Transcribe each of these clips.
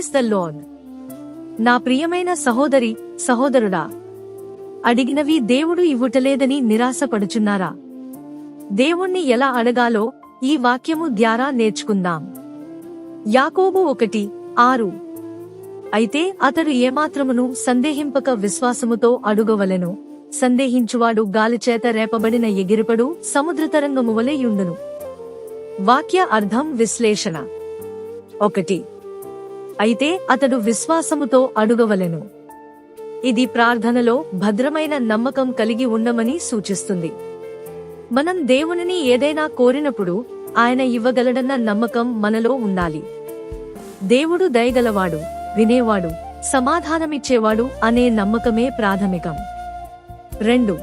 Praise the loan నా ప్రియమైన సహోదరి సహోదరుడా అడిగినవి దేవుడు ఇవ్వుటలేదని నిరాశపడుచున్నారా? దేవుణ్ణి ఎలా అడగాలో ఈ వాక్యము ద్వారా నేర్చుకుందాం. యాకోబు ఒకటి ఆరు. అయితే అతడు ఏమాత్రమును సందేహింపక విశ్వాసముతో అడుగవలెను. సందేహించువాడు గాలిచేత రేపబడిన ఎగిరిపడు సముద్రతరంగము వలెయుండును వాక్య అర్థం విశ్లేషణ. ఒకటి. అయితే అతడు విశ్వాసముతో అడుగవలెను. ఇది ప్రార్థనలో భద్రమైన నమ్మకం కలిగి ఉండమని సూచిస్తుంది. మనం దేవునిని ఏదైనా కోరినప్పుడు ఆయన ఇవ్వగలడన్న నమ్మకం మనలో ఉండాలి. దేవుడు దయగలవాడు వినేవాడు సమాధానమిచ్చేవాడు అనే నమ్మకమే ప్రాథమికం. రెండు.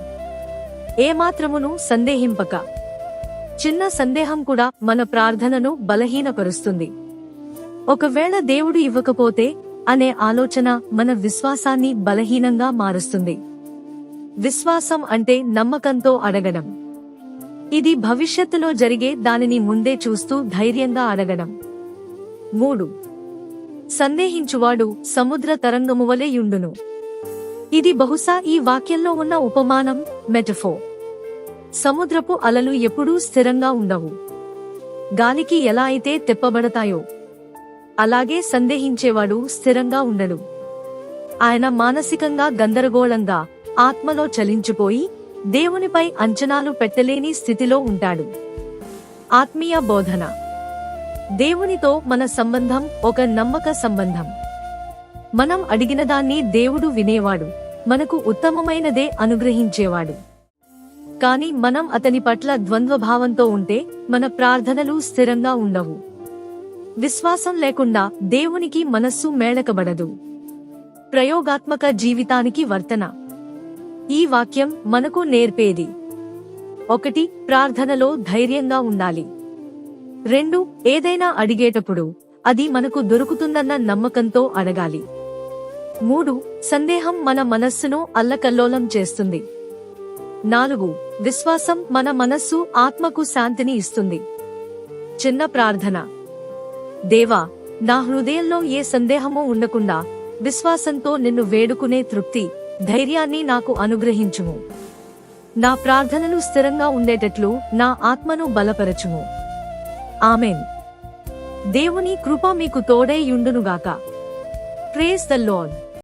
ఏమాత్రమును సందేహింపక. చిన్న సందేహం కూడా మన ప్రార్థనను బలహీనపరుస్తుంది. ఒకవేళ దేవుడు ఇవ్వకపోతే అనే ఆలోచన మన విశ్వాసాన్ని బలహీనంగా మారుస్తుంది. విశ్వాసం అంటే నమ్మకంతో అడగడం. ఇది భవిష్యత్తులో జరిగే దానిని ముందే చూస్తూ ధైర్యంగా అడగడం. మూడు. సందేహించువాడు సముద్ర తరంగము వలె యుండును. ఇది బహుశా ఈ వాక్యంలో ఉన్న ఉపమానం మెటఫో సముద్రపు అలలు ఎప్పుడూ స్థిరంగా ఉండవు. గాలికి ఎలా అయితే తెప్పబడతాయో అలాగే సందేహించేవాడు స్థిరంగా ఉండడు. ఆయన మానసికంగా గందరగోళంగా ఆత్మలో చలించిపోయి దేవునిపై అంచనాలు పెట్టలేని స్థితిలో ఉంటాడు. ఆత్మీయ బోధన. దేవునితో మన సంబంధం ఒక నమ్మక సంబంధం. మనం అడిగిన దాన్ని దేవుడు వినేవాడు. మనకు ఉత్తమమైనదే అనుగ్రహించేవాడు. కాని మనం అతని పట్ల ద్వంద్వభావంతో ఉంటే మన ప్రార్థనలు స్థిరంగా ఉండవు. విశ్వాసం లేకుండా దేవునికి మనస్సు మేళకబడదు. ప్రయోగాత్మక జీవితానికి వర్తన. ఈ వాక్యం మనకు నేర్పేది. ఒకటి ప్రార్థనలో ధైర్యంగా ఉండాలి. రెండు ఏదైనా అడిగేటప్పుడు అది మనకు దొరుకుతుందన్న నమ్మకంతో అడగాలి. మూడు సందేహం మన మనస్సును అల్లకల్లోలం చేస్తుంది. నాలుగు విశ్వాసం మన మనస్సు ఆత్మకు శాంతిని ఇస్తుంది. చిన్న ప్రార్థన. దేవా నా హృదయంలో ఏ సందేహమూ ఉండకుండా విశ్వాసంతో నిన్ను వేడుకునే తృప్తి ధైర్యాన్ని నాకు అనుగ్రహించుము. నా ప్రార్థనలు స్థిరంగా ఉండేటట్లు నా ఆత్మను బలపరచుము. ఆమెన్. దేవుని కృప మీకు తోడై యుండునుగాక ప్రేస్ ద లార్డ్